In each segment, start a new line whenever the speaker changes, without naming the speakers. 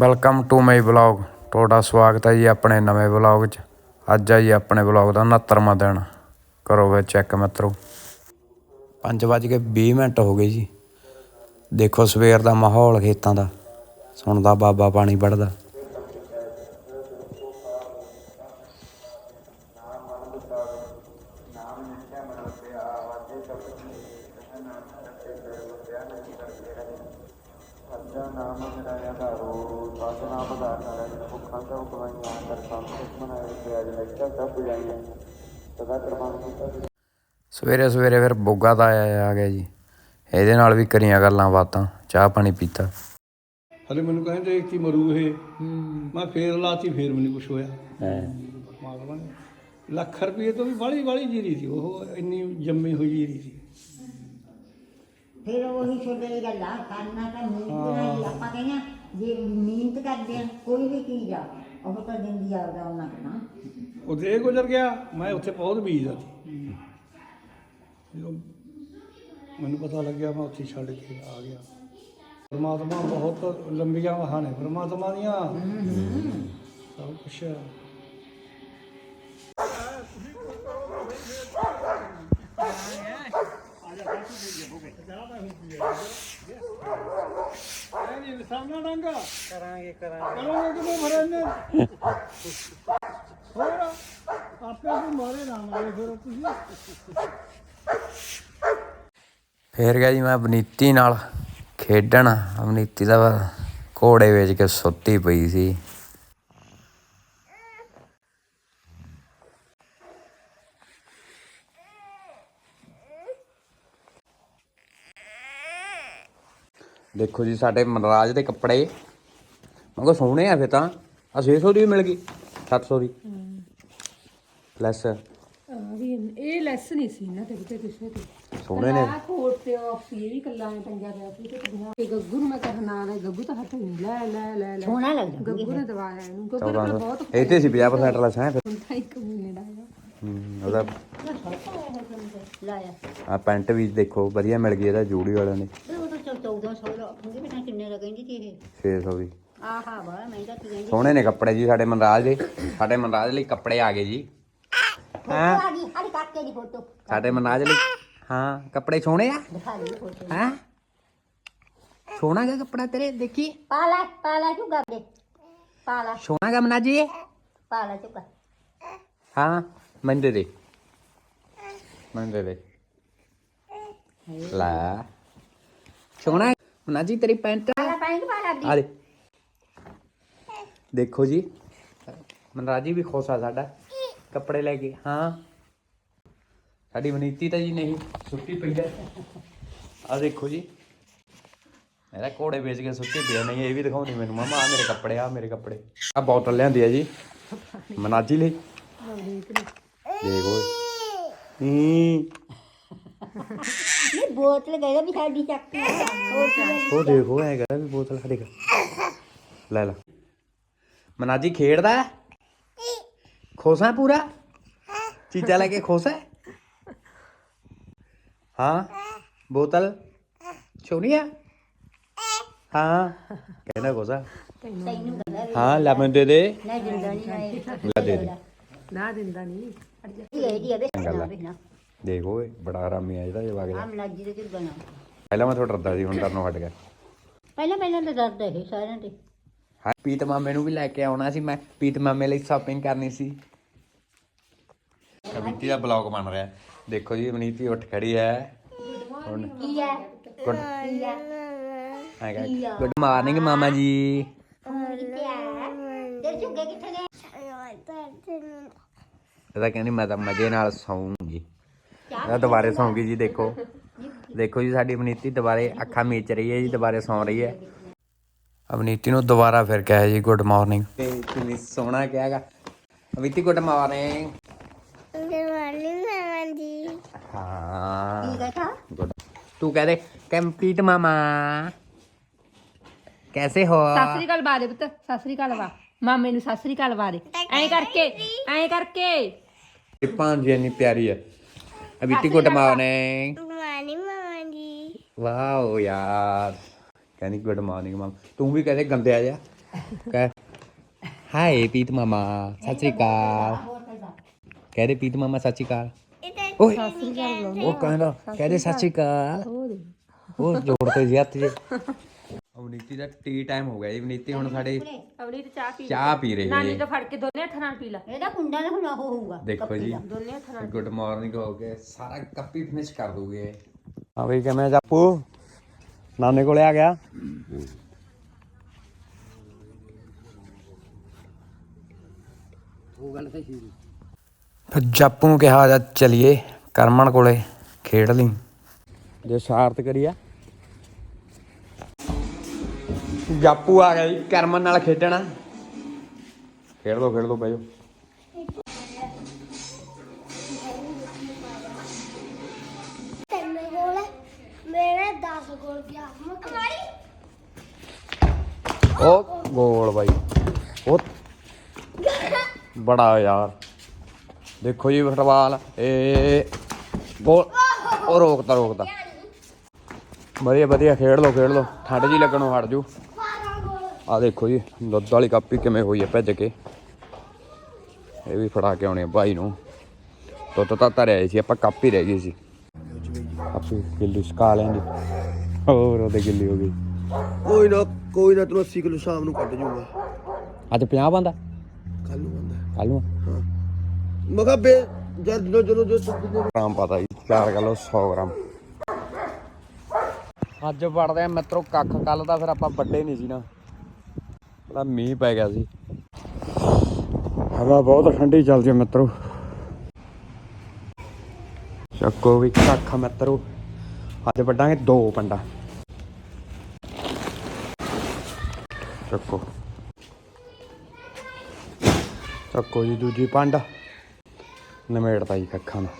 Welcome to my vlog ਤੁਹਾਡਾ ਸਵਾਗਤ ਹੈ ਜੀ ਆਪਣੇ ਨਵੇਂ ਵਲੌਗ 'ਚ। ਅੱਜ ਆ ਜੀ ਆਪਣੇ ਵਲੌਗ ਦਾ 69ਵਾਂ ਦਿਨ। ਕਰੋ ਵੇ ਚੈੱਕ ਮਿੱਤਰੋ। 5:20 ਮਿੰਟ ਹੋ ਗਏ ਜੀ। ਦੇਖੋ ਸਵੇਰ ਦਾ ਮਾਹੌਲ ਖੇਤਾਂ ਦਾ। ਸੁਣਦਾ ਬਾਬਾ ਪਾਣੀ ਵੜਦਾ। ਸਵੇਰੇ ਸਵੇਰੇ ਫਿਰ ਬੋਗਾ ਦਾ ਆਇਆ ਆ ਗਿਆ ਜੀ। ਇਹਦੇ ਨਾਲ ਵੀ ਕਰੀਆਂ ਗੱਲਾਂ ਬਾਤਾਂ ਚਾਹ ਪਾਣੀ ਪੀਤਾ।
ਹਲੇ ਮੈਨੂੰ ਕਹਿੰਦੇ ਕਿ ਮਰੂ ਇਹ। ਮੈਂ ਫੇਰ ਲਾਤੀ ਫੇਰ ਮੈਨੂੰ ਕੁਝ ਹੋਇਆ। ਮਾਲਵਾ ਨੇ ਲੱਖ ਰੁਪਏ ਤੋਂ ਵੀ ਬਾਲੀ ਬਾਲੀ ਜੀਰੀ ਸੀ ਉਹ ਇੰਨੀ ਜੰਮੀ ਹੋਈ ਜੀਰੀ ਸੀ।
ਫਿਰ ਉਹੀ ਛੋਟੇ ਗੱਲਾਂ ਕਰਨਾ ਤਾਂ ਮਿਹਨਤ ਨਾਲ ਹੀ ਆਪਾਂ ਕਹਿੰਦੇ ਹਾਂ, ਜੇ ਮਿਹਨਤ ਕਰਦੇ ਆ ਕੋਈ ਵੀ ਚੀਜ਼ ਆ ਉਹ ਤਾਂ ਦਿੰਦੀ ਆ ਉਹਦਾ ਉਹਨਾਂ ਕਰਨਾ
ਉਹਦੇ ਇਹ ਗੁਜ਼ਰ ਗਿਆ ਮੈਂ ਉੱਥੇ ਬਹੁਤ ਬੀਜਦਾ ਸੀ। ਜਦੋਂ ਮੈਨੂੰ ਪਤਾ ਲੱਗਿਆ ਮੈਂ ਉੱਥੇ ਛੱਡ ਕੇ ਆ ਗਿਆ। ਪਰਮਾਤਮਾ ਬਹੁਤ ਲੰਬੀਆਂ ਵਾਹਾਂ ਨੇ ਪਰਮਾਤਮਾ ਦੀਆਂ। ਸਭ ਕੁਛ ਸਾਹਮਣਾ ਡੰਗਾ ਕਰਾਂਗੇ ਕਰਾਂਗੇ। ਕਰੋਗੇ ਕਿਵੇਂ ਭਰਨੇ ਹੋਰ ਆਪੇ ਵੀ ਮਾਰੇ ਨਾ ਮਾਰੇ ਫਿਰ ਤੁਸੀਂ।
ਫੇਰ ਗਿਆ ਜੀ ਮੈਂ ਅਵਨੀਤੀ ਨਾਲ ਖੇਡਣ। ਅਵਨੀਤੀ ਦਾ ਘੋੜੇ ਵੇਚ ਕੇ ਸੁੱਤੀ ਪਈ ਸੀ। ਦੇਖੋ ਜੀ ਸਾਡੇ ਮਨਰਾਜ ਦੇ ਕੱਪੜੇ। ਮੈਂ ਕਿਹਾ ਸੋਹਣੇ ਆ ਫੇ ਤਾਂ। ਆ 600 ਦੀ ਵੀ ਮਿਲ ਗਈ। 700 ਦੀ। ਲੈਸ
ਆ ਵੀ ਇਹ ਲੈਸ ਨਹੀਂ ਸੀ ਨਾ ਤੇ ਕਿਤੇ ਕਿਸੇ ਤੇ
ਸੋਹਣੇ ਨੇ।
ਆ ਕੋਟ ਤੇ ਆਫ ਸੀ ਇਹ ਵੀ ਕੱਲਾ ਐ ਪੰਜਾ ਪਿਆ ਸੀ ਤੇ ਪੰਜਾ ਤੇ ਗੱਗੂ ਨੂੰ ਮੈਂ ਕਿਹਾ ਨਾ ਨਾ ਗੱਗੂ ਤਾਂ ਹੱਥ ਨਹੀਂ ਲੈ ਲੈ ਲੈ ਲੈ।
ਸੋਹਣਾ ਲੱਗਦਾ
ਗੱਗੂ ਨੇ ਦਵਾਇਆ ਇਹਨੂੰ ਗੱਗੂ ਨੇ ਬਹੁਤ
ਇਹ ਤੇ ਸੀ 50% ਲੈਸ ਹੈ ਫਿਰ
ਹੁੰਦਾ ਇੱਕ ਮਹੀਨੇ ਦਾ ਹੈਗਾ
ਹਮ, ਉਹਦਾ
ਲਾਇਆ।
ਆ ਪੈਂਟ ਵੀ ਦੇਖੋ ਵਧੀਆ ਮਿਲ ਗਈ ਇਹਦਾ ਜੂੜੀ ਵਾਲਿਆਂ ਨੇ
ਉਹ ਤਾਂ 1400 ਦਾ ਹੁੰਦੀ ਬਟਾ ਕਿੰਨੇ ਦਾ ਕਹਿੰਦੀ ਸੀ ਇਹ।
600 ਦੀ।
ਆਹਾ ਬੜਾ ਮਹਿੰਗਾ ਕੀ ਕਹਿੰਦੀ
ਸੋਹਣੇ ਨੇ ਕੱਪੜੇ ਜੀ ਸਾਡੇ ਮਨਰਾਜ ਦੇ ਸਾਡੇ ਮਨਰਾਜ ਲਈ ਕੱਪੜੇ ਆ ਗਏ ਜੀ।
ਹੜੀ ਕਾਕੇ ਦੀ ਫੋਟੋ।
ਸਾਡੇ ਮਨਰਾਜ ਲਈ ਹਾਂ ਕੱਪੜੇ ਸੋਹਣੇ ਆ?
ਦਿਖਾ ਲਈ ਫੋਟੋ।
ਹੈ? ਸੋਹਣਾ ਗਾ ਕੱਪੜਾ ਤੇਰੇ ਦੇਖੀ?
ਪਾਲਾ ਪਾਲਾ ਚੁਗਾ ਦੇ ਪਾਲਾ
ਸੋਹਣਾ ਗਾ ਮਨਾਜੀ
ਪਾਲਾ ਚੁਗਾ
ਹਾਂ ਮੈਨੂੰ ਦੇ ਦੇ। ਮੈਨੂੰ ਦੇ ਦੇ। ਲੈ। ਸੋਹਣਾ ਮਨਾਜੀ ਤੇਰੀ ਪੈਂਟ ਆ ਦੇ। ਦੇਖੋ ਜੀ। ਮਨਰਾਜੀ ਵੀ ਖੁਸ਼ ਆ ਸਾਡਾ। ਕੱਪੜੇ ਲੈ ਕੇ ਹਾਂ। ਸਾਡੀ ਵਨੀਤੀ ਤਾਂ ਜੀ ਨਹੀਂ ਸੁੱਤੀ ਪਈ ਹੈ ਆ ਦੇਖੋ ਜੀ। ਮੇਰਾ ਕੋੜੇ ਵੇਚ ਕੇ ਸੁੱਤੀ ਪਿਆ ਨਹੀਂ ਇਹ ਵੀ ਦਿਖਾਉਂਦੀ ਮੈਨੂੰ। ਮਮਾ ਆ ਮੇਰੇ ਕੱਪੜੇ ਆ ਮੇਰੇ ਕੱਪੜੇ। ਆ ਬੋਤਲ ਲਿਆਂਦੀ ਹੈ ਜੀ। ਮਨਾਜੀ ਲਈ। ਦੇਖੋ ਹੂੰ।
ਇਹ ਬੋਤਲ ਗਏ ਵੀ ਸਾਡੀ ਚੱਕ?
ਉਹ ਦੇਖੋ ਐ ਕਹਿੰਦਾ ਵੀ ਬੋਤਲ ਆ ਦੇਖ ਲੈ ਲੈ। ਮਨਾਜੀ ਖੇਡਦਾ? ਖੁਸ਼ ਪੂਰਾ? ਚੀਜ਼ਾਂ ਲੈ ਕੇ ਖੁਸ਼ ਹੈ? ਹਾਂ ਬੋਤਲ? ਛੋਣੀ ਆ? ਹਾਂ। ਕਹਿੰਦਾ ਖੁਸ਼ ਆ?
ਤੈਨੂੰ
ਹਾਂ ਲੈ ਮੈਨੂੰ ਦੇ ਦੇ।
ਨਹੀਂ ਦਿੰਦਾ ਨਹੀਂ ਮੈਂ
ਲੈ ਦੇ ਦੇ।
ਨਾ ਦਿੰਦਾ ਨਹੀਂ
ਇਹ ਇਹਦੀ ਅਬੇ
ਗੱਲ ਆ।
ਨਾ ਨਾ
ਦੇਖੋ ਓਏ ਬੜਾ ਆਰਾਮੀ ਆ ਇਹਦਾ ਜਵਾਗ
ਆਮ ਲੱਜੀ ਦੇ ਬਣਾ।
ਪਹਿਲਾਂ ਮੈਂ ਥੋੜਾ ਡਰਦਾ ਸੀ ਹੁਣ ਡਰਨੋਂ ਹਟ ਗਿਆ।
ਪਹਿਲਾਂ ਪਹਿਲਾਂ ਤਾਂ ਡਰਦਾ ਇਹ ਸਾਰਿਆਂ ਤੇ।
ਹਾਂ ਪੀਤ ਮਾਮੇ ਨੂੰ ਵੀ ਲੈ ਕੇ ਆਉਣਾ ਸੀ ਮੈਂ। ਪੀਤ ਮਾਮੇ ਲਈ ਸ਼ਾਪਿੰਗ ਕਰਨੀ ਸੀ। ਕਵਿਤੀ ਦਾ ਬਲੌਗ ਬਣ ਰਿਹਾ। ਦੇਖੋ ਜੀ ਅਵਨੀਤੀ ਉੱਠ ਖੜੀ ਹੈ। ਹੁਣ
ਕੀ ਹੈ?
ਗੁੱਡ।
ਕੀ ਹੈ?
ਹੈਗਾ ਗੁੱਡ ਮਾਰਨਿੰਗ ਮਾਮਾ ਜੀ।
ਕਿੱਥੇ ਤੇਰੇ ਝੁੱਗੇ ਕਿੱਥੇ ਨੇ
ਇਹਦਾ ਕਹਿੰਦੀ ਮੈਂ ਤਾਂ ਮਜ਼ੇ ਨਾਲ ਸੌਂਗੀ। ਇਹ ਦੁਬਾਰੇ ਸੌਂਗੀ ਜੀ ਦੇਖੋ। ਦੇਖੋ ਜੀ ਸਾਡੀ ਅਵਨੀਤੀ ਦੁਬਾਰੇ ਅੱਖਾਂ ਮੀਚ ਰਹੀ ਹੈ ਜੀ ਦੁਬਾਰੇ ਸੌਂ ਰਹੀ ਹੈ। ਅਵਨੀਤੀ ਨੂੰ ਦੁਬਾਰਾ ਫਿਰ ਕਿਹਾ ਜੀ ਗੁੱਡ ਮਾਰਨਿੰਗ। ਤੇ ਕਿੰਨੀ ਸੋਹਣਾ ਕਿਹਾਗਾ। ਅਵਨੀਤੀ ਗੁੱਡ ਮਾਰਨਿੰਗ। ਹਾਂ
ਕੀ ਕਹਤਾ
गुड तू कह दे कंप्लीट मामा कैसे हो
ਸਤਿ ਸ੍ਰੀ ਅਕਾਲ ਬਾਰੇ ਪੁੱਤ ਸਤਿ ਸ੍ਰੀ ਅਕਾਲ ਵਾ ਮਾਮੇ ਨੂੰ ਸਤਿ ਸ੍ਰੀ ਅਕਾਲ ਬਾਰੇ ਐਂ ਕਰਕੇ ਐਂ ਕਰਕੇ
पांच यानी प्यारी है अभी टी गुड मॉर्निंग
ਮਾਨੀ ਮਾਮਾ ਜੀ
वाओ यार कहनी गुड मॉर्निंग मामा तू भी कह दे गंदे आ जा ਕਹਿ ਹਾਏ ਪੀਤ ਮਾਮਾ ਸਤਿ ਸ਼੍ਰੀ ਅਕਾਲ ਕਹਿ ਦੇ ਪੀਤ ਮਾਮਾ ਸਤਿ ਸ਼੍ਰੀ ਅਕਾਲ ਓਏ। ਉਹ ਕਹਿੰਦਾ ਕਹਿ ਦੇ ਸਤਿ ਸ਼੍ਰੀ ਅਕਾਲ। ਉਹ ਜੋੜ ਤੇ ਜੀ ਹੱਥ ਜੇ। ਅਵਨੀਤੀ ਦਾ ਟੀ ਟਾਈਮ ਹੋ ਗਿਆ ਜੀ। ਅਵਨੀਤੀ ਹੁਣ ਸਾਡੇ
ਅਵਲੀ ਤੇ ਚਾਹ ਪੀ
ਚਾਹ ਪੀ ਰਹੀ ਹੈ।
ਨਾਨੀ। ਤੋਂ ਫੜ ਕੇ ਦੋਨੇ ਹੱਥਾਂ ਨਾਲ ਪੀ ਲਾ।
ਇਹਦਾ ਕੁੰਡਾ ਨਾ ਹੁਣ ਉਹ ਹੋਊਗਾ
ਦੇਖੋ ਜੀ।
ਦੋਨੇ ਹੱਥਾਂ ਨਾਲ
ਗੁੱਡ ਮਾਰਨਿੰਗ ਹੋ ਗਿਆ ਸਾਰਾ ਕੱਪੀ ਫਿਨਿਸ਼ ਕਰ ਦੋਗੇ ਹਾਂ ਬਈ ਕਿਵੇਂ ਜਾਪੂ ਨਾਨੇ ਕੋਲੇ ਆ ਗਿਆ? ਫਿਰ ਜਾਪੂ ਨੂੰ ਕਿਹਾ ਜਾ ਚਲੀਏ ਕਰਮਨ ਕੋਲੇ ਖੇਡ ਲਈ। ਜੇ ਸ਼ਾਰਤ ਕਰੀਆ ਜਾਪੂ ਆ ਗਿਆ ਜੀ ਕਰਮਨ ਨਾਲ ਖੇਡਣਾ। ਖੇਡ ਲੋ ਖੇਡ ਲੋ ਬਾਈਓ
ਤਿੰਨ ਗੋਲ ਮੇਰੇ 10 ਗੋਲ ਗਿਆ ਮਕਾਈ
ਉਹ ਗੋਲ ਬਾਈ। ਉਹ ਬੜਾ ਯਾਰ। ਦੇਖੋ ਜੀ ਫੁੱਟਬਾਲ ਇਹ ਗੋਲ ਉਹ ਰੋਕਦਾ ਰੋਕਦਾ ਵਧੀਆ ਵਧੀਆ ਖੇਡ ਲੋ ਖੇਡ ਲੋ ਠੰਡ ਜੀ ਲੱਗਣੋਂ ਹਟ ਜੂ।
12 ਗੋਲ
ਆ ਦੇਖੋ ਜੀ ਦੁੱਧ ਵਾਲੀ ਕਾਪੀ ਕਿਵੇਂ ਹੋਈ ਹੈ ਭੱਜ ਕੇ। ਇਹ ਵੀ ਫੜਾ ਕੇ ਆਉਣੇ ਭਾਈ ਨੂੰ। ਦੁੱਧ ਤਾਂ ਧਰਿਆ ਸੀ ਆਪਾਂ ਕਾਪੀ ਰਹਿ ਗਈ ਸੀ। ਕਾਪੀ ਗਿੱਲੀ ਸਕਾ ਲੈਂਦੀ। ਹੋਰ ਉਹਦੇ ਗਿੱਲੀ ਹੋ ਗਈ।
ਕੋਈ ਨਾ ਕੋਈ ਨਾ ਤੈਨੂੰ 80 ਕਿਲੋ ਸ਼ਾਮ ਨੂੰ ਕੱਢ ਜੂਗਾ।
ਅੱਜ 50 ਬੰਦਾ?
ਕੱਲ ਨੂੰ ਬੰਦਾ।
ਕੱਲ ਨੂੰ?
ਮੈਂ ਕਿਹਾ ਬੇ ਜਦ ਜਦੋਂ ਜਦੋਂ ਜੋ ਸਭ ਦੇ
ਗ੍ਰਾਮ ਪਤਾ ਜੀ 4 ਕਿਲੋ 100 ਗ੍ਰਾਮ। ਅੱਜ ਵੜਦੇ ਆ ਮਿੱਤਰੋ ਕੱਖ ਕੱਲ ਦਾ ਫਿਰ ਆਪਾਂ ਵੱਡੇ ਨਹੀਂ ਸੀ ਨਾ। ਬੜਾ ਮੀਂਹ ਪੈ ਗਿਆ ਸੀ। ਹਵਾ ਬਹੁਤ ਠੰਡੀ ਚੱਲਦੀ ਹੈ ਮਿੱਤਰੋ। ਚੱਕੋ ਵੀ ਕੱਖ ਮਿੱਤਰੋ। ਅੱਜ ਵੱਡਾਂਗੇ ਦੋ ਪੰਡਾ। ਚੱਕੋ। ਚੱਕੋ ਜੀ ਦੂਜੀ ਪੰਡ। ਨਮੇੜਦਾ ਜੀ ਕੱਖਾਂ ਨੂੰ।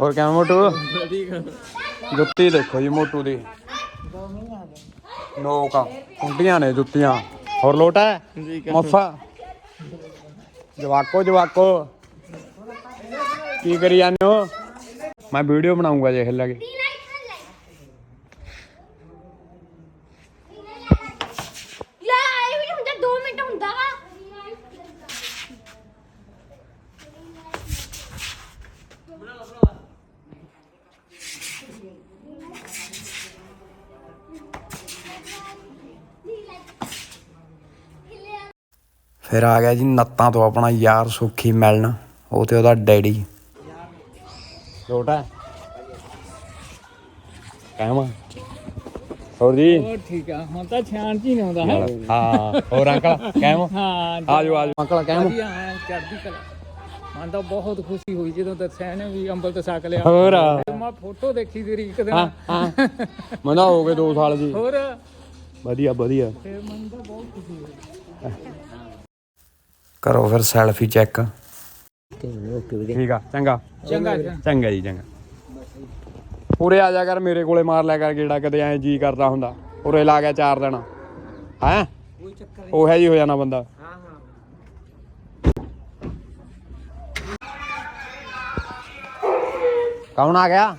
ਹੋਰ ਕਿਵੇਂ ਮੋਟੂ? ਜੁੱਤੀ ਦੇਖੋ ਜੀ ਮੋਟੂ ਦੀ। ਨੋਕ। ਕੁੰਡੀਆਂ ਨੇ ਜੁੱਤੀਆਂ। ਹੋਰ ਲੋਟ ਮੱਫਾ। ਜਵਾਕੋ ਜਵਾਕੋ। ਕੀ ਕਰੀ ਜਾਂਦੇ ਹੋ? ਮੈਂ ਵੀਡੀਓ ਬਣਾਉਂਗਾ ਜੇ ਲਗੇ
ਯਾ
ਫਿਰ ਆ ਗਿਆ ਜੀ ਨੱਤਾਂ ਤੋਂ ਆਪਣਾ ਯਾਰ ਸੁਖੀ ਮਿਲਣ ਉਹ ਤੇ ਉਹਦਾ ਡੈਡੀ। ਲੋਟਾ ਕਾਹਮਾ ਹੋਰ ਜੀ?
ਹੋਰ ਠੀਕ ਆ ਹੁਣ ਤਾਂ ਛਾਣ ਚ ਹੀ ਨਹੀਂ ਆਉਂਦਾ ਹੈ?
ਹਾਂ ਹੋਰ ਅੰਕਲ ਕਾਹਮਾ
ਹਾਂ
ਆਜੋ ਆਜੋ ਅੰਕਲ ਕਾਹਮਾ
ਵਧੀਆ ਐਂ ਚੜ੍ਹਦੀ ਕਲਾ। ਮਨ ਤਾਂ ਬਹੁਤ ਖੁਸ਼ੀ ਹੋਈ ਜਦੋਂ ਦੱਸਿਆ ਨੇ ਵੀ ਅੰਬਲ ਤੇ ਸਕ ਲਿਆ।
ਹੋਰ?
ਮੈਂ ਫੋਟੋ ਦੇਖੀ ਤੇਰੀ ਇੱਕ ਦਿਨ।
ਹਾਂ ਹਾਂ। ਮਨਾ ਹੋ ਗਏ 2 ਸਾਲ ਜੀ।
ਹੋਰ?
ਵਧੀਆ ਵਧੀਆ।
ਫਿਰ ਮਨ ਤਾਂ ਬਹੁਤ ਖੁਸ਼ੀ ਹੋਈ।
ਕਰੋ ਫਿਰ ਸੈਲਫੀ ਚੈੱਕ ਠੀਕ ਆ ਚੰਗਾ।
ਚੰਗਾ।
ਚੰਗਾ ਜੀ ਚੰਗਾ। ਉਰੇ ਆ ਜਾ ਕਰ ਮੇਰੇ ਕੋਲੇ ਮਾਰ ਲਿਆ ਕਰ ਗੇੜਾ ਕਦੇ ਐ ਜੀ ਕਰਦਾ ਹੁੰਦਾ। ਉਰੇ ਲਾ ਗਿਆ ਚਾਰ ਦਿਨ। ਹੈ? ਉਹ ਹੈ ਜੀ ਹੋ ਜਾਣਾ ਬੰਦਾ। ਕੌਣ ਆ ਗਿਆ?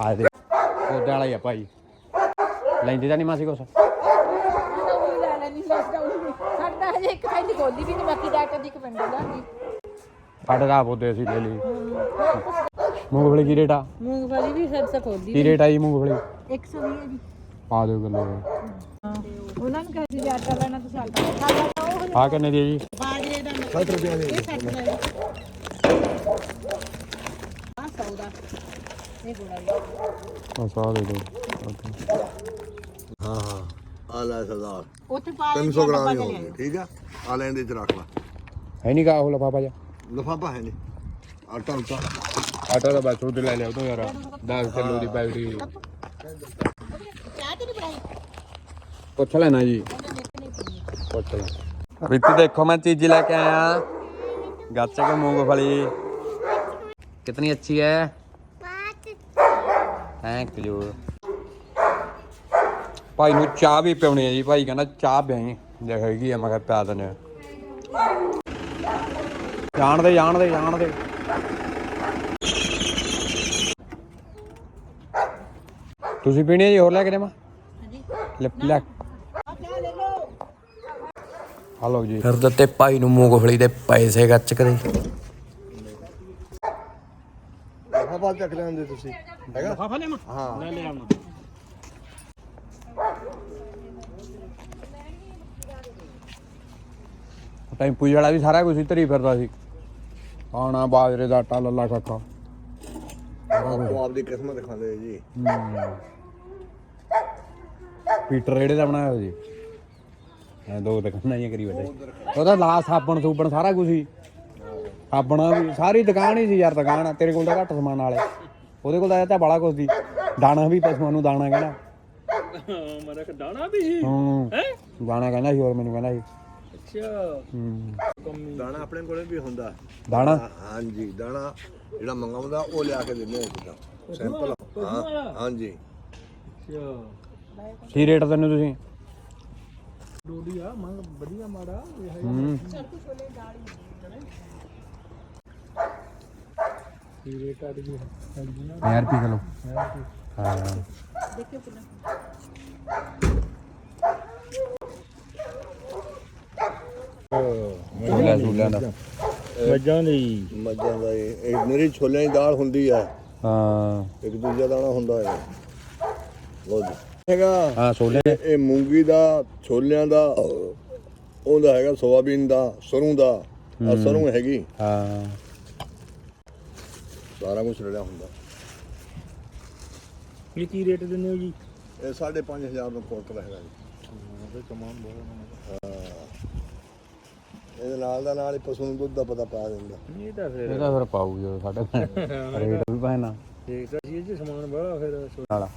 ਆ ਦੇ। ਉਹਦੇ ਵਾਲਾ ਹੀ ਆ ਭਾਈ। ਲੈਂਦੇ ਤਾਂ ਨਹੀਂ ਮਾਸੀ ਕੁਛ
ਸਾਡਾ ਹਜੇ ਇੱਕ ਥੈਲੀ ਗੋਲੀ ਵੀ ਨਹੀਂ ਬਾਕੀ ਡਾਕਟਰ ਦੀ ਕਮੈਂਟ ਲਾਂਗੀ।
ਸਾਡੇ ਦਾ ਬੋਦੇ ਅਸੀਂ ਲੈ ਲਈ। ਮੂੰਗਫਲੀ ਕੀ ਰੇਟ ਆ?
ਮੂੰਗਫਲੀ ਵੀ ਸਭ ਸਭ ਖੋਦੀ
ਕੀ ਰੇਟ ਆ ਜੀ ਮੂੰਗਫਲੀ
120 ਹੈ ਜੀ।
ਪਾ ਦਿਓ ਕਿਲੋ।
ਉਹਨਾਂ ਨੂੰ ਕਹਿੰਦੇ ਜੀ ਆਟਾ ਲੈਣਾ ਤੁਸੀਂ ਆਟਾ ਖਾ
ਆ ਕਿੰਨੇ ਦੀ ਹੈ ਜੀ?
ਬਾਜਰੇ ਦਾ 60 ਰੁਪਏ ਦੇ। ਇਹ 60 ਰੁਪਏ ਆ ਸੌਦਾ ਇਹ ਗੁੜਾ
ਆ ਸੌ ਦੇ ਦਿਓ।
ਹਾਂ ਹਾਂ। ਆ ਲੈ
ਉੱਥੇ ਪਾ
300 ਗ੍ਰਾਮ ਠੀਕ ਆ? ਆ ਦੇ ਚ ਰੱਖ ਲਾ।
ਹੈ ਨਹੀਂ ਕਾ ਉਹ ਲਫਾਫਾ
ਹੈ ਨਹੀਂ ਆਟਾ ਉਟਾ।
ਆਟਾ ਦਾ ਬਸ ਉਹਦੇ ਲੈ ਲਿਆ ਉਦੋਂ ਯਾਰ 10 ਕਿਲੋ ਦੀ ਪੈਕਟੀ
ਚਾਹ
ਮੂੰਗਫਲੀ ਕਿਤਨੀ ਅੱਛੀ ਹੈ? ਬਹੁਤ ਹੈ ਭਾਈ ਨੂੰ ਚਾਹ ਵੀ ਪਿਉਣੀ ਹੈ ਜੀ ਭਾਈ ਕਹਿੰਦਾ ਚਾਹ ਪਿਆਈ। ਦੇਖ ਹੈਗੀ ਆ ਮੈਂ ਕਿਹਾ ਪਿਆ ਦਨੇ ਜਾਣਦੇ ਜਾਣਦੇ ਜਾਣਦੇ। ਤੁਸੀਂ ਪੀਣੀ ਹੈ ਜੀ ਹੋਰ ਲੈ ਕੇ ਦੇਵਾਂ ਲੈ ਲੈ। ਹਲੋ ਜੀ। ਫਿਰ ਦਿੱਤੇ ਭਾਈ ਨੂੰ ਮੂੰਗਫਲੀ ਦੇ ਪੈਸੇ ਗੱਚ ਕਦੇ
ਹਵਾ ਚੱਕ ਲੈਂਦੇ ਤੁਸੀਂ। ਹੈਗਾ? ਹਾਂ।
ਟੈਂਪੂ ਵਾਲਾ ਵੀ ਸਾਰਾ ਕੁਝ ਧਰੀ ਫਿਰਦਾ ਸੀ। ਆਣਾ ਬਾਜਰੇ ਦਾ ਆਟਾ ਲੱਲਾ ਕੱਖਾ
ਉਹ ਆਪਦੀ ਕਿਸਮਤ ਦਿਖਾਉਂਦੇ ਜੀ।
ਪੀਟਰ ਰੇੜੇ ਦਾ ਬਣਾਇਆ ਹੋਇਆ ਜੀ। ਐ ਦੋ ਦੁਕਾਨਾਂ ਹੀ ਕਰੀ ਬੈਠੇ। ਉਹਦਾ ਲਾ ਸਾਬਣ ਸੂਬਣ ਸਾਰਾ ਕੁਝ ਹੀ। ਸਾਬਣਾ ਵੀ ਸਾਰੀ ਦੁਕਾਨ ਹੀ ਸੀ ਯਾਰ ਦੁਕਾਨ। ਤੇਰੇ ਕੋਲ ਤਾਂ ਘੱਟ ਸਮਾਨ ਵਾਲੇ। ਉਹਦੇ ਕੋਲ ਤਾਂ ਤਾਂ ਬੜਾ ਕੁਝ ਸੀ। ਦਾਣਾ ਵੀ ਪਸ਼ੂਆਂ ਨੂੰ ਦਾਣਾ ਕਹਿੰਦਾ।
ਮੇਰਾ ਕਿ ਦਾਣਾ ਵੀ
ਹੂੰ। ਦਾਣਾ ਕਹਿੰਦਾ ਸੀ ਹੋਰ ਮੈਨੂੰ ਕਹਿੰਦਾ ਸੀ।
ਅੱਛਾ
ਹੂੰ
ਦਾਣਾ ਆਪਣੇ ਕੋਲੇ ਵੀ ਹੁੰਦਾ।
ਦਾਣਾ?
ਹਾਂਜੀ ਦਾਣਾ ਜਿਹੜਾ ਮੰਗਾਉਂਦਾ ਉਹ ਲਿਆ ਕੇ ਦਿੰਦੇ ਆ ਜਿੱਦਾਂ ਸੈਂਪਲ ਹਾਂ ਹਾਂਜੀ।
ਅੱਛਾ।
ਕੀ ਰੇਟ ਤੈਨੂੰ ਤੁਸੀਂ?
ਡੋਡੀ ਆ ਮੰਗ ਵਧੀਆ ਮਾੜਾ ਇਹ
ਹੂੰ।
ਕੀ ਰੇਟ ਆ ਜੀ
1000 ਰੁਪਏ ਕਿਲੋ। ਹਾਂ। ਛੋਲਿਆਂ ਛੋਲਿਆਂ ਦਾ।
ਮੱਝਾਂ ਦੀ।
ਮੱਝਾਂ ਦਾ ਇਹ ਇਹ ਮੇਰੀ ਛੋਲਿਆਂ ਦੀ ਦਾਲ ਹੁੰਦੀ ਹੈ
ਹਾਂ।
ਇੱਕ ਦੂਜਾ ਦਾਣਾ ਹੁੰਦਾ ਹੈ ਲੋ ਜੀ। ਹੈਗਾ।
ਹਾਂ ਛੋਲੇ।
ਇਹ ਮੂੰਗੀ ਦਾ ਛੋਲਿਆਂ ਦਾ ਉਹਦਾ ਹੈਗਾ ਸੋਆਬੀਨ ਦਾ ਸਰੋਂ ਦਾ। ਆ ਸਰੋਂ ਹੈਗੀ।
ਹਾਂ।
ਸਾਰਾ ਕੁਝ ਰਲਿਆ ਹੁੰਦਾ।
ਇਹ ਕੀ ਰੇਟ ਦਿੰਦੇ ਹੋ ਜੀ?
ਇਹ 5500 ਦਾ ਕੁਆਂਟਲ ਹੈਗਾ ਜੀ। ਹਾਂ। ਇਹਦੇ ਨਾਲ ਦਾ ਨਾਲ ਹੀ ਪਸ਼ੂ ਨੂੰ ਦੁੱਧ ਦਾ ਪਤਾ ਪਾ ਦਿੰਦਾ।
ਇਹ ਤਾਂ ਫਿਰ
ਇਹ ਤਾਂ ਫਿਰ ਪਾਊ ਜੋ ਸਾਡੇ ਰੇਟ ਵੀ ਪੈਣਾ
ਦੇਖਦਾ ਸੀ ਇਹ ਚ ਸਮਾਨ ਬੜਾ ਫਿਰ
ਵਾਲਾ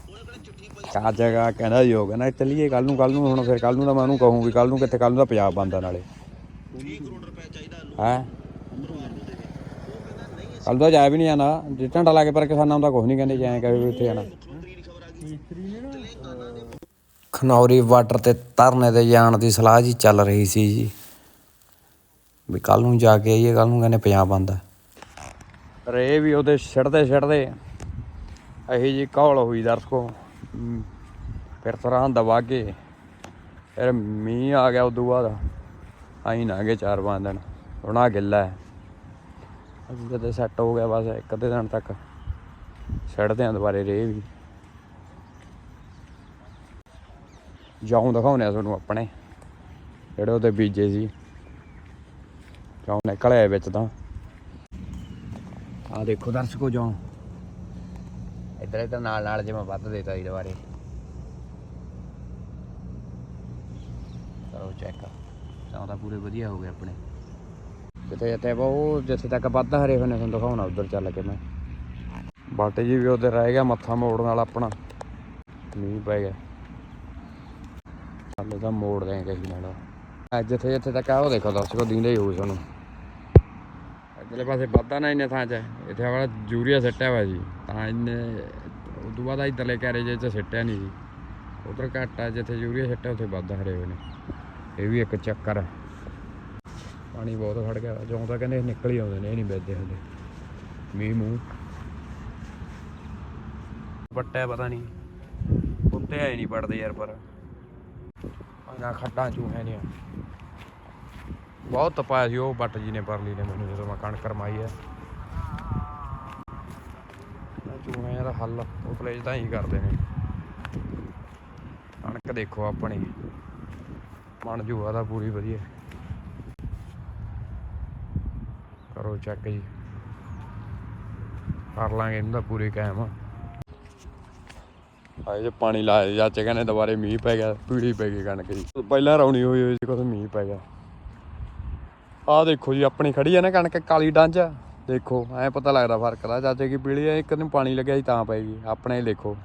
ਕਾ ਜਗਾ ਕਹਿੰਦਾ ਯੋ ਕਹਿੰਦਾ ਚੱਲੀਏ ਕੱਲ ਨੂੰ ਕੱਲ ਨੂੰ ਹੁਣ ਫਿਰ ਕੱਲ ਨੂੰ ਤਾਂ ਮੈਂ ਉਹਨੂੰ ਕਹੂੰ ਵੀ ਕੱਲ ਨੂੰ ਕਿੱਥੇ ਕੱਲ ਨੂੰ ਤਾਂ ਪੰਜਾਬ ਬੰਦਾ ਨਾਲੇ। 20 ਕਰੋੜ ਰੁਪਏ ਚਾਹੀਦਾ ਹੈ ਕੱਲ ਤਾਂ ਜਾ ਵੀ ਨਹੀਂ ਜਾਣਾ ਜੇ ਝੰਡਾ ਲਾ ਕੇ ਪਰ ਕਿਸਾਨਾਂ ਨੂੰ ਤਾਂ ਕੁਝ ਨਹੀਂ ਕਹਿੰਦੇ ਜਾਂ ਕਹੇ ਵੀ ਉੱਥੇ ਜਾਣਾ ਖਨੌਰੀ ਵਾਟਰ ਤੇ ਧਰਨੇ ਤੇ ਜਾਣ ਦੀ ਸਲਾਹ ਜੀ ਚੱਲ ਰਹੀ ਸੀ ਜੀ। ਵੀ ਕੱਲ ਨੂੰ ਜਾ ਕੇ ਆਈਏ ਕੱਲ ਨੂੰ ਕਹਿੰਦੇ ਪੰਜਾਬ ਬੰਦਾ ਰੇ ਵੀ ਉਹਦੇ ਛਿੜਦੇ ਛਿੜਦੇ ਇਹੀ ਜੀ ਕੌਲ ਹੋਈ ਦਰਸ਼ਕੋ। ਫਿਰ ਤਰ੍ਹਾਂ ਦਬਾ ਕੇ, ਫਿਰ ਮੀਂਹ ਆ ਗਿਆ ਉਦੋਂ ਬਾਅਦ। ਆਈ ਨਾ ਗਏ ਚਾਰ ਪੰਜ ਦਿਨ ਹੁਣ ਆ ਗਿੱਲਾ ਹੈ। ਅਸੀਂ ਕਦੇ ਸੈੱਟ ਹੋ ਗਿਆ ਬਸ, ਇੱਕ ਅੱਧੇ ਦਿਨ ਤੱਕ। ਛੱਡਦੇ ਆਂ ਦੁਬਾਰੇ ਰੇ ਵੀ। ਜਾਉਂ ਦਿਖਾਉਣੇ ਆ ਤੁਹਾਨੂੰ ਆਪਣੇ, ਜਿਹੜੇ ਉਹਦੇ ਬੀਜੇ ਸੀ। ਜਾਉਂ ਨਿਕਲਿਆ ਵਿੱਚ ਤਾਂ। ਆ ਦੇਖੋ ਦਰਸ਼ਕੋ ਜਾਉਂ ਇੱਧਰ ਇੱਧਰ ਨਾਲ ਨਾਲ ਜਿਵੇਂ ਵੱਧ ਦੇਤਾ ਜੀ ਦੁਬਾਰੇ। ਕਰੋ ਚੈੱਕ ਤਾਂ ਤਾਂ ਪੂਰੇ ਵਧੀਆ ਹੋ ਗਏ ਆਪਣੇ। ਕਿਤੇ ਜਿੱਥੇ ਉਹ ਜਿੱਥੇ ਤੱਕ ਵੱਧ ਹਰੇ ਨੇ ਤੁਹਾਨੂੰ ਦਿਖਾਉਣਾ ਉਧਰ ਚੱਲ ਕੇ ਮੈਂ। ਬਾਟੇ ਜੀ ਵੀ ਉਧਰ ਰਹਿ ਗਿਆ ਮੱਥਾ ਮੋੜਨ ਵਾਲਾ ਆਪਣਾ। ਮੀਂਹ ਪੈ ਗਿਆ। ਹਾਲੇ ਤਾਂ ਮੋੜ ਦੇ ਕਿਸੇ ਨਾਲ। ਅੱਜ ਜਿੱਥੇ ਜਿੱਥੇ ਤੱਕ ਆ ਉਹ ਦੇਖੋ ਦਰਸ਼ਕੋ ਦਿੰਦੇ ਹੀ ਹੋਊ ਤੁਹਾਨੂੰ ਅਗਲੇ ਪਾਸੇ ਵਾਧਾ ਨਾ ਇੰਨੇ ਥਾਂ 'ਚ। ਇੱਥੇ ਵਾਲਾ ਯੂਰੀਆ ਸਿੱਟਿਆ ਹੋਇਆ ਜੀ। ਤਾਂ ਇੰਨੇ ਉਦੋਂ ਬਾਅਦ ਇੱਧਰਲੇ ਘਰੇ 'ਚ ਸਿੱਟਿਆ ਨਹੀਂ ਜੀ। ਉਧਰ ਘੱਟ ਆ, ਜਿੱਥੇ ਯੂਰੀਆ ਸਿੱਟਿਆ, ਉੱਥੇ ਵੱਧ ਹਰੇ ਹੋਏ ਨੇ। ਇਹ ਵੀ ਇੱਕ ਚੱਕਰ ਹੈ ਪਾਣੀ ਬਹੁਤ ਖੜ ਗਿਆ। ਜਿਉਂ ਤਾਂ ਕਹਿੰਦੇ ਨਿਕਲ ਹੀ ਆਉਂਦੇ ਨੇ, ਇਹ ਨਹੀਂ ਵੱਜਦੇ ਹੁੰਦੇ। ਮੀਂਹ ਮੂੰਹ। ਪੱਟਿਆ ਪਤਾ ਨਹੀਂ ਉੱਤੇ ਆਏ ਨਹੀਂ ਪੜਦੇ ਯਾਰ ਪਰ। ਨਾ ਖੱਡਾਂ ਚੂਹੇ ਨੇ ਬਹੁਤ ਤਪਾਇਆ ਸੀ ਉਹ ਬੱਟ ਜੀ ਨੇ ਪਰਲੀ ਨੇ ਮੈਨੂੰ ਜਦੋਂ ਮੈਂ ਕਣਕ ਰਮਾਈ ਹੈ। ਚੂਹਿਆਂ ਦਾ ਹੱਲ, ਉਹ ਪਲੇਜ ਤਾਂ ਹੀ ਕਰਦੇ ਨੇ। ਕਣਕ ਦੇਖੋ ਆਪਣੀ। ਮਣ ਜੂਆ ਦਾ ਪੂਰੀ ਵਧੀਆ। ਕਰੋ ਚੈੱਕ ਜੀ। ਕਰ ਲਾਂਗੇ, ਇਹਨੂੰ ਤਾਂ ਪੂਰੀ ਕਾਇਮ। ਆਏ ਜੇ ਪਾਣੀ ਲਾਇਆ ਚਾਚੇ ਕਹਿੰਦੇ ਦੁਬਾਰੇ ਮੀਂਹ ਪੈ ਗਿਆ, ਪੀੜੀ ਪੈ ਗਈ ਕਣਕ ਜੀ। ਪਹਿਲਾਂ ਰੌਣੀ ਹੋਈ ਹੋਈ ਸੀ, ਕੁਛ ਮੀਂਹ ਪੈ ਗਿਆ। ਆਹ ਦੇਖੋ ਜੀ ਆਪਣੀ ਖੜੀ ਆ ਨਾ ਕਣਕ ਕਾਲੀ ਡੰਜ ਦੇਖੋ ਐ ਪਤਾ ਲੱਗਦਾ ਫ਼ਰਕ ਦਾ ਚਾਚੇ ਕੀ ਪੀਲੀ ਆ ਇੱਕ ਨੂੰ ਪਾਣੀ ਲੱਗਿਆ ਸੀ ਤਾਂ ਪੈ ਗਈ। ਆਪਣੇ ਹੀ ਦੇਖੋ।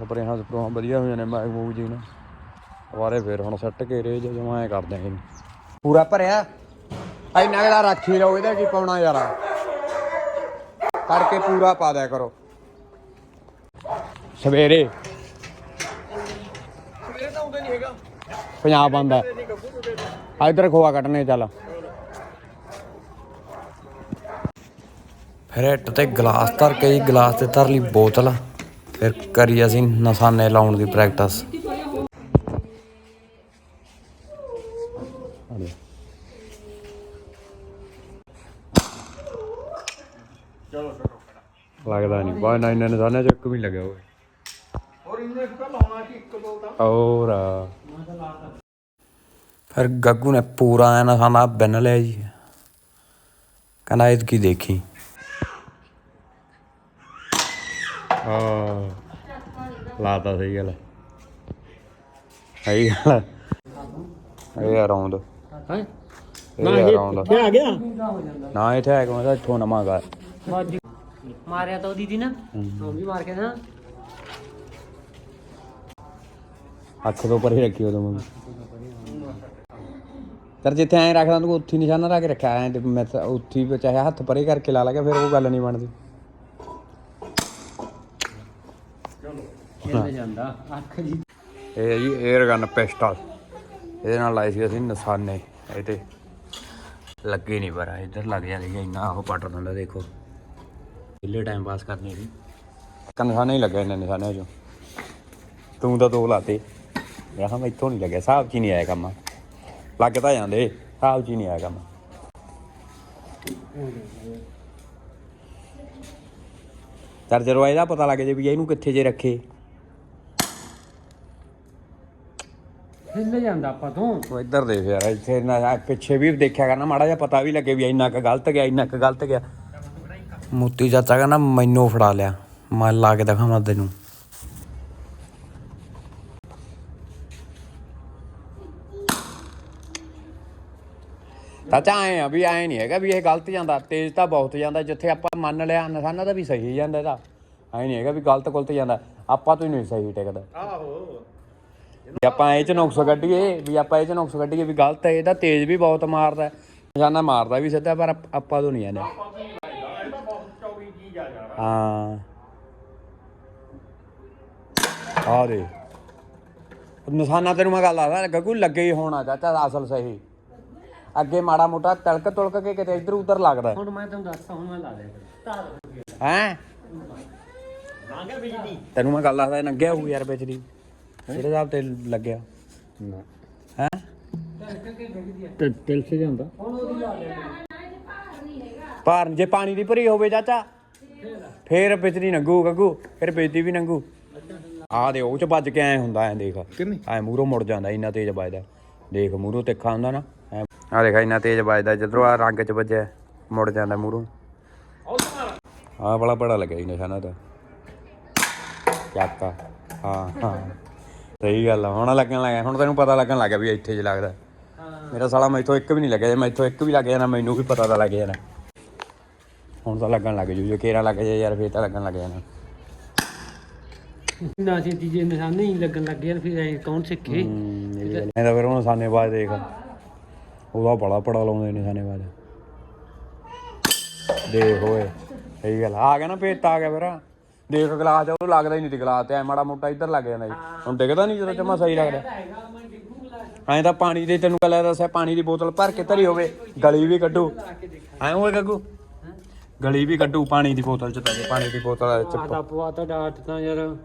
ਸਪਰੇਹਾਂ ਸਪਰੋਹਾਂ ਵਧੀਆ ਹੋਈਆਂ ਨੇ ਮੈਗ ਮੂਗ ਜੀ ਨਾ। ਦੁਬਾਰੇ ਫੇਰ ਹੁਣ ਸੱਟ ਕੇ ਰੇ ਜਮਾ ਐ ਕਰਦੇ ਆਂ ਪੂਰਾ ਭਰਿਆ? ਐਨਾ ਕਿਹੜਾ ਰੱਖੀ ਰਹੋ ਇਹਦਾ ਕੀ ਪਾਉਣਾ ਯਾਰ? ਕਰਕੇ ਪੂਰਾ ਪਾ ਦਿਆ ਕਰੋ। ਸਵੇਰੇ। ਸਵੇਰੇ ਤਾਂ ਆਉਂਦਾ ਨਹੀਂ ਹੈਗਾ। ਪੰਜਾਬ ਆਉਂਦਾ ਇਧਰ ਖੋਆ ਕੱਟਨੇ ਚੱਲ। ਫਿਰ ਇੱਟ ਤੇ ਗਲਾਸ ਧਰ ਕੇ ਜੀ ਗਲਾਸ ਤੇ ਧਰ ਲਈ ਬੋਤਲ। ਫਿਰ ਕਰੀ ਅਸੀਂ ਨਿਸ਼ਾਨੇ ਲਾਉਣ ਦੀ ਪ੍ਰੈਕਟਿਸ। ਲੱਗਦਾ ਨਹੀਂ ਬਾਈ ਨਾ ਇਹਨਾਂ ਨਿਸ਼ਾਨੇ ਚ ਇੱਕ ਵੀ ਲੱਗਿਆ ਹੋਵੇ।
ਹੋਰ ਇਹਨੇ ਇੱਕ ਲਾਉਣਾ ਸੀ ਇੱਕ ਦੋ ਤਾਂ
ਹੋਰ ਫਿਰ ਗੱਗੂ ਨੇ ਪੂਰਾ ਐ ਨਿਸ਼ਾਨਾ ਬੰਨ ਲਿਆ ਜੀ। ਕਹਿੰਦਾ ਇਹ ਕੀ ਦੇਖੀ? ਹਾਂ ਲਾਤਾ ਸਹੀ ਗੱਲ। ਹੈ। ਸਹੀ ਗੱਲ। ਹੈ। ਇਹ ਆ ਰੌਂਦ
ਹੈ?
ਇਹ ਆ ਰੌਂਦ
ਆ ਗਿਆ।
ਨਾ ਇੱਥੇ ਆ ਕੇ ਇੱਥੋਂ ਨਵਾਂ ਗਾ।
ਮਾਰਿਆ ਤਾਂ ਉਹਦੀ ਦੀ ਨਾ। ਉਹ ਵੀ ਮਾਰ ਕੇ ਨਾ।
ਅੱਖ ਤੋਂ ਪਰੇ ਰੱਖੀ ਉਦੋਂ ਮੈਂ ਪਰ ਜਿੱਥੇ ਐਂ ਰੱਖਦਾ ਤੂੰ ਉੱਥੇ ਹੀ ਨਿਸ਼ਾਨਾ ਰੱਖ ਕੇ ਰੱਖਿਆ ਐਂ ਤੇ ਮੈਂ ਤਾਂ ਉੱਥੇ ਹੀ ਚਾਹੇ ਹੱਥ ਪਰੇ ਕਰਕੇ ਲਾ ਲਾਂਗਾ ਫਿਰ ਉਹ ਗੱਲ ਨਹੀਂ ਬਣਦੀ।
ਖੇਲ ਜਾਂਦਾ ਅੱਖ ਜੀ।
ਇਹ ਹੈ ਜੀ 에ਅਰ ਗਨ ਪਿਸਟਲ ਇਹਦੇ ਨਾਲ ਲਾਏ ਸੀ ਅਸੀਂ ਨਿਸ਼ਾਨੇ ਇਹ ਤੇ ਲੱਗੇ ਨਹੀਂ ਪਰ ਇੱਧਰ ਲੱਗ ਜਾਂਦੇ ਸੀ ਇੰਨਾ ਉਹ ਪੱਟ ਦਿੰਦਾ ਦੇਖੋ। ਪਹਿਲੇ ਟਾਈਮ ਪਾਸ ਕਰਨੀ ਸੀ। ਨਿਸ਼ਾਨਾ ਹੀ ਲੱਗਾ ਇਹਨਾਂ ਨਿਸ਼ਾਨਿਆਂ ਚੋਂ। ਤੂੰ ਤਾਂ ਦੋ ਲਾਤੇ। ਮੈਂ ਕਿਹਾ ਇੱਥੋਂ ਨਹੀਂ ਲੱਗਿਆ ਹਿਸਾਬ 'ਚ ਹੀ ਨਹੀਂ ਆਇਆ ਕੰਮ। ਲੱਗ ਤਾਂ ਜਾਂਦੇ 'ਚ ਹੀ ਨਹੀਂ ਆਇਆ ਕੰਮ। ਚਰ ਜਦੋਂ ਇਹਦਾ ਪਤਾ ਲੱਗ ਜੇ ਵੀ ਇਹਨੂੰ ਕਿੱਥੇ ਜੇ ਰੱਖੇ।
ਖੇਲ ਜਾਂਦਾ ਆਪਾਂ ਤੋਂ।
ਉਹ ਇੱਧਰ ਦੇਖ ਯਾਰ ਇੱਥੇ ਨਾ ਆਹ ਪਿੱਛੇ ਵੀ ਦੇਖਿਆ ਕਰਨਾ ਮਾੜਾ ਜਿਹਾ ਪਤਾ ਵੀ ਲੱਗੇ ਵੀ ਇੰਨਾ ਕੁ ਗਲਤ ਗਿਆ ਇੰਨਾ ਕੁ ਗਲਤ ਗਿਆ। ਮੋਤੀ ਚਾਚਾ ਕਹਿੰਦਾ ਮੈਨੂੰ ਫੜਾ ਲਿਆ ਮੈਂ ਲਾ ਕੇ ਦਿਖਾਵਾਂ ਤੈਨੂੰ। ਚਾਚਾ ਆਏ ਆ ਵੀ ਆਏ ਨਹੀਂ ਹੈਗਾ ਵੀ ਇਹ ਗਲਤ ਜਾਂਦਾ ਤੇਜ਼ ਤਾਂ ਬਹੁਤ ਜਾਂਦਾ ਜਿੱਥੇ ਆਪਾਂ ਮੰਨ ਲਿਆ ਨਿਸ਼ਾਨਾ ਤਾਂ ਵੀ ਸਹੀ ਜਾਂਦਾ ਇਹਦਾ। ਐ ਨਹੀਂ ਹੈਗਾ ਵੀ ਗਲਤ ਗੁਲਤ ਜਾਂਦਾ ਆਪਾਂ ਤੋਂ ਹੀ ਨਹੀਂ ਸਹੀ ਟਿਕਦਾ। ਵੀ ਆਪਾਂ ਇਹ ਚ ਨੁਕਸ ਕੱਢੀਏ ਵੀ ਆਪਾਂ ਇਹ ਚ ਨੁਕਸ ਕੱਢੀਏ ਵੀ ਗਲਤ ਹੈ ਇਹਦਾ ਤੇਜ਼ ਵੀ ਬਹੁਤ ਮਾਰਦਾ। ਨਿਸ਼ਾਨਾ ਮਾਰਦਾ ਵੀ ਸਿੱਧਾ ਪਰ ਆਪ- ਤੋਂ ਨਹੀਂ ਆਨੇ ਹਾਂ। ਆ ਦੇ ਨਿਸ਼ਾਨਾ ਤੈਨੂੰ ਮੈਂ ਗੱਲ ਆਦਾ ਗੱਗੂ ਲੱਗੇ ਹੀ ਹੋਣਾ ਚਾਚਾ ਅਸਲ ਸਹੀ। ਅੱਗੇ ਮਾੜਾ ਮੋਟਾ ਤਲਕ ਤੁਲਕ ਕੇ ਕਿਤੇ ਇੱਧਰ ਉੱਧਰ ਲੱਗਦਾ।
ਹੁਣ ਮੈਂ ਤੁਹਾਨੂੰ ਦੱਸਦਾ ਹੁਣ ਮੈਂ ਲਾ ਦਿਆ
ਹੈ? ਤੈਨੂੰ ਮੈਂ ਗੱਲ ਆਦਾ ਨੰਗਿਆ ਹੋਊ ਯਾਰ ਵਿੱਚ ਦੀ। ਜਿਹੜੇ ਹਿਸਾਬ ਤੇ ਲੱਗਿਆ। ਹੈ?
ਤੇ ਤਿਲ ਸੇ ਜਾਂਦਾ।
ਭਾਰ ਜੇ ਪਾਣੀ ਦੀ ਭਰੀ ਹੋਵੇ ਚਾਚਾ ਫੇਰ? ਬਿਜਲੀ ਨੰਗੂ ਗੱਗੂ ਫਿਰ ਬਿਜਲੀ ਵੀ ਨੰਗੂ। ਆ ਦੇ ਉਹ ਚ ਵੱਜ ਕੇ ਐ ਹੁੰਦਾ ਐ ਦੇਖ। ਐ ਮੂਰੋਂ ਮੁੜ ਜਾਂਦਾ ਇੰਨਾ ਤੇਜ਼ ਵੱਜਦਾ। ਦੇਖ ਮੂਰੋਂ ਤਿੱਖਾ ਹੁੰਦਾ ਨਾ। ਆ ਦੇਖ ਇੰਨਾ ਤੇਜ਼ ਵੱਜਦਾ ਜਦੋਂ ਆ ਰੰਗ ਚ ਵੱਜਿਆ ਮੁੜ ਜਾਂਦਾ ਮੂਰੋਂ ਆ ਬੜਾ ਬੜਾ ਲੱਗਿਆ ਜੀ ਨਿਸ਼ਾਨਾ ਤਾਂ। ਚੱਕਾ। ਹਾਂ ਹਾਂ। ਸਹੀ ਗੱਲ ਆ ਹੁਣ ਲੱਗਣ ਲੱਗਾ ਹੁਣ ਤੈਨੂੰ ਪਤਾ ਲੱਗਣ ਲੱਗਾ ਵੀ ਇੱਥੇ ਜ ਲੱਗਦਾ। ਮੇਰਾ ਸਾਲਾ ਮੈਥੋਂ ਇੱਕ ਵੀ ਨਹੀਂ ਲੱਗਿਆ ਜੇ ਮੈਥੋਂ ਇੱਕ ਵੀ ਲੱਗ ਜਾਣਾ ਮੈਨੂੰ ਵੀ ਪਤਾ ਤਾਂ ਲੱਗ ਜਾਣਾ। ਹੁਣ ਤਾਂ ਲੱਗਣ ਲੱਗ ਜੂ ਜੇ ਕੇਰਾ ਲੱਗ ਜਾਏ ਯਾਰ ਫੇਰ ਤਾਂ ਲੱਗਣ ਲੱਗ ਜਾਣਾ।
ਨਾ ਸੀ ਤੀਜੇ ਨਿਸ਼ਾਨੇ ਹੀ ਲੱਗਣ ਲੱਗ ਗਏ ਫਿਰ ਐ ਕੌਣ ਸਿੱਖੇ?
ਤਾਂ ਫਿਰ ਉਹ ਨਿਸ਼ਾਨੇਬਾਜ਼ ਦੇਖ। ਉਹਦਾ ਬੜਾ ਪੜਾ ਲਾਉਂਦੇ ਨਿਸ਼ਾਨੇਬਾਜ਼ ਦੇਖ ਓਏ ਸਹੀ ਗੱਲ ਆ। ਗਿਆ ਨਾ ਪੇਟ ਆ ਗਿਆ ਫਿਰ। ਦੇਖ ਗਲਾਸ ਉਹ ਲੱਗਦਾ ਹੀ ਨਹੀਂ ਤੇ ਗਲਾਸ ਤੇ ਐ ਮਾੜਾ ਮੋਟਾ ਇੱਧਰ ਲੱਗ ਜਾਂਦਾ ਜੀ ਹੁਣ ਡਿੱਗਦਾ ਨਹੀਂ ਜਦੋਂ ਜਮਾ ਸਹੀ ਲੱਗਦਾ। ਐਂ ਤਾਂ ਪਾਣੀ ਦੇ ਤੈਨੂੰ ਕੱਲਾ ਦੱਸਿਆ ਪਾਣੀ ਦੀ ਬੋਤਲ ਭਰ ਕੇ ਧਰੀ ਹੋਵੇ ਗਲੀ ਵੀ ਕੱਢੂ। ਐਂ ਓਏ ਗੱਗੂ ਗਲੀ ਵੀ ਕੱਢੂ ਪਾਣੀ ਦੀ ਬੋਤਲ ਚ ਤਾਂ ਜੇ ਪਾਣੀ ਦੀ ਬੋਤਲ ਚ
ਆਦਾ ਪਵਾ ਤਾਂ ਡਾਟ ਤਾਂ ਯਾਰ।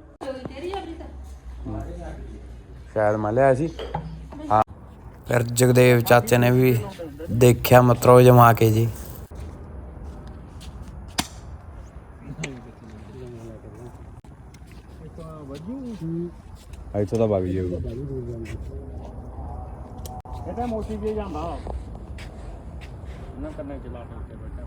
ਸ਼ਾਇਦ ਮੈਂ ਲਿਆ ਸੀ। ਫਿਰ ਜਗਦੇਵ ਚਾਚੇ ਨੇ ਵੀ ਦੇਖਿਆ ਮਤਰੋ ਜਮਾ ਕੇ ਜੀ। ਇੱਥੋਂ ਤਾਂ ਵਗ ਜਾਊਗਾ
ਇਹ ਤਾਂ ਮੋਟੀ ਜੇ ਜਾਂਦਾ ਨਾ ਕੰਨੇ ਚਲਾ ਕੇ ਬੈਠਾ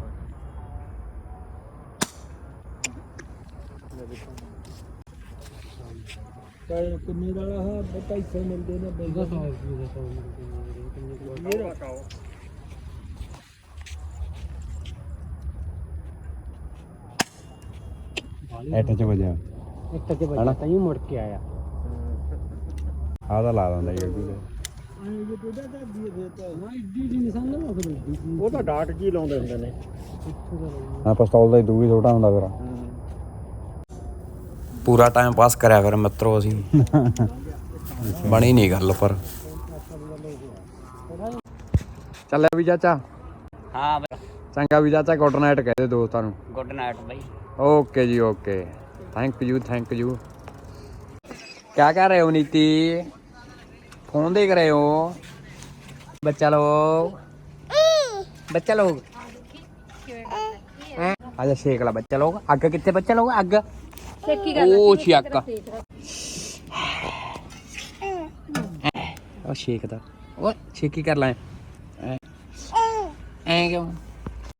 ਕਾਇ ਕਿੰਨੇ ਦਾ ਆ 250 ਮਿਲਦੇ ਨੇ 200 ਰੁਪਏ ਦਾ 100 ਮਿਲਦੇ ਇਹ ਰਕਾਓ
ਇੱਥੇ ਚ ਵਜਿਆ।
ਇੱਕ ਤੇ ਬੱਚਾ ਤਾਂ ਹੀ ਮੁੜ ਕੇ ਆਇਆ।
ਆਹ ਤਾਂ ਲਾ ਦਿੰਦਾ ਜੀ ਅੱਗੇ।
ਉਹ ਤਾਂ ਡਾਟ ਜੀ ਲਾਉਂਦੇ ਹੁੰਦੇ ਨੇ।
ਹਾਂ ਪਿਸਤੌਲ ਦਾ ਹੀ ਦੂਗੀ ਛੋਟਾ ਹੁੰਦਾ ਫਿਰ। ਪੂਰਾ ਟਾਈਮ ਪਾਸ ਕਰਿਆ ਫਿਰ ਮਿੱਤਰੋ ਅਸੀਂ। ਬਣੀ ਨਹੀਂ ਗੱਲ ਪਰ। ਚੱਲ ਵੀ ਚਾਚਾ।
ਹਾਂ ਬਈ।
ਚੰਗਾ ਵੀ ਚਾਚਾ ਗੁੱਡ ਨਾਈਟ ਕਹਦੇ ਦੋਸਤਾਂ ਨੂੰ।
ਗੁੱਡ ਨਾਈਟ ਬਈ।
ਓਕੇ ਜੀ okay thank you thank you ਕਿਆ ਕਰ ਰਹੇ ਹੋ ਨੀਤੀ? ਫੋਨ ਦੇ ਰਹੇ ਹੋ? ਬੱਚਾ ਲੋਗ ਬੱਚਾ ਲੋਗ ਆਜਾ ਸ਼ੇਕ ਲਾ ਬੱਚਾ ਲੋਗ ਅੱਗ ਕਿੱਥੇ ਬੱਚਾ ਲੋਗ
ਅੱਗ।
ਉਹ ਛਿਆਕਾ। ਉਹ ਛੇਕਦਾ ਉਹ ਛੇਕੀ ਕਰ ਲੈ। ਐ ਕਿਉਂ?